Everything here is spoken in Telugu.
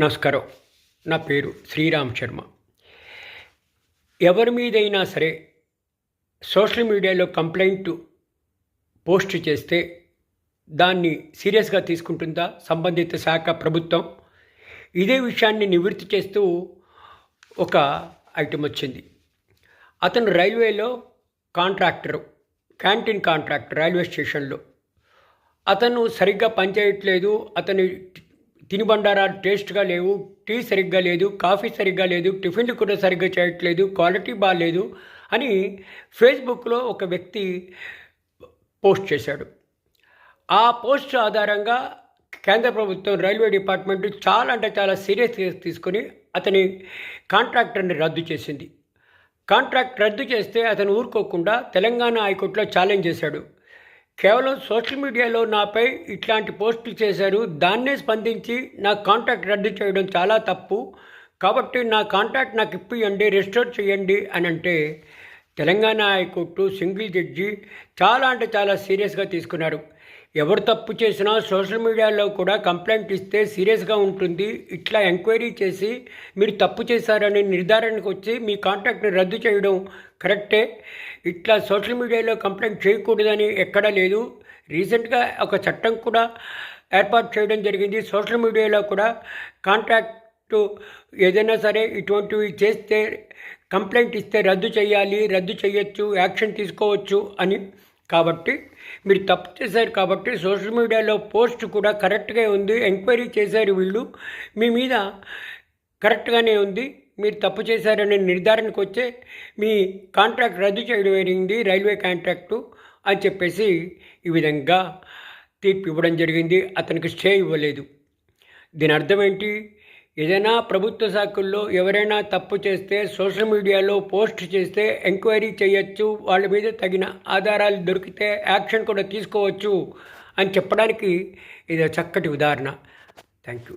నమస్కారం. నా పేరు శ్రీరామ్ శర్మ. ఎవరి మీదైనా సరే సోషల్ మీడియాలో కంప్లైంట్ పోస్ట్ చేస్తే దాన్ని సీరియస్గా తీసుకుంటుందా? సంబంధిత శాఖ ప్రభుత్వం? ఇదే విషయాన్ని నివృత్తి చేస్తూ ఒక ఐటెం వచ్చింది. అతను రైల్వేలో కాంట్రాక్టరు క్యాంటీన్ కాంట్రాక్టర్ రైల్వే స్టేషన్లో. అతను సరిగ్గా పనిచేయట్లేదు. అతని తినుబండారాలు టేస్ట్గా లేవు టీ సరిగ్గా లేదు కాఫీ సరిగ్గా లేదు టిఫిన్లు కూడా సరిగ్గా చేయట్లేదు క్వాలిటీ బాగాలేదు అని ఫేస్బుక్లో ఒక వ్యక్తి పోస్ట్ చేశాడు. ఆ పోస్ట్ ఆధారంగా కేంద్ర ప్రభుత్వం రైల్వే డిపార్ట్మెంట్ చాలా అంటే చాలా సీరియస్గా తీసుకొని అతని కాంట్రాక్టర్ని రద్దు చేసింది. కాంట్రాక్ట్ రద్దు చేస్తే అతను ఊరుకోకుండా తెలంగాణ హైకోర్టులో ఛాలెంజ్ చేశాడు. కేవలం సోషల్ మీడియాలో నాపై ఇట్లాంటి పోస్టులు చేశారు. దాన్నే స్పందించి నా కాంటాక్ట్ రద్దు చేయడం చాలా తప్పు. కాబట్టి నా కాంటాక్ట్ నాకు ఇప్పియండి రిస్టోర్ చేయండి అని అంటే తెలంగాణ హైకోర్టు సింగిల్ జడ్జి చాలా అంటే చాలా సీరియస్గా తీసుకున్నారు. ఎవరు తప్పు చేసినా సోషల్ మీడియాలో కూడా కంప్లైంట్ ఇస్తే సీరియస్గా ఉంటుంది. ఇట్లా ఎంక్వైరీ చేసి మీరు తప్పు చేశారని నిర్ధారణకు వచ్చి మీ కాంటాక్ట్ని రద్దు చేయడం కరెక్టే. ఇట్లా సోషల్ మీడియాలో కంప్లైంట్ చేయకూడదని ఎక్కడా లేదు. రీసెంట్గా ఒక చట్టం కూడా ఏర్పాటు చేయడం జరిగింది. సోషల్ మీడియాలో కూడా కాంటాక్ట్ ఏదైనా సరే ఇటువంటివి చేస్తే కంప్లైంట్ ఇస్తే రద్దు చేయాలి రద్దు చేయొచ్చు యాక్షన్ తీసుకోవచ్చు అని కాబట్టి మీరు తప్పు చేశారు కాబట్టి సోషల్ మీడియాలో పోస్ట్ కూడా కరెక్ట్గా ఉంది ఎంక్వైరీ చేశారు వీళ్ళు. మీ మీద కరెక్ట్గానే ఉంది మీరు తప్పు చేశారనే నిర్ధారణకు వచ్చే మీ కాంట్రాక్ట్ రద్దు చేయడం జరిగింది రైల్వే కాంట్రాక్టు అని చెప్పేసి ఈ విధంగా తీర్పు ఇవ్వడం జరిగింది. అతనికి స్టే ఇవ్వలేదు. దీని అర్థం ఏంటి? ఏదైనా ప్రభుత్వ శాఖల్లో ఎవరైనా తప్పు చేస్తే సోషల్ మీడియాలో పోస్ట్ చేస్తే ఎంక్వైరీ చేయొచ్చు వాళ్ళ మీద తగిన ఆధారాలు దొరికితే యాక్షన్ కూడా తీసుకోవచ్చు అని చెప్పడానికి ఇది చక్కటి ఉదాహరణ. Thank you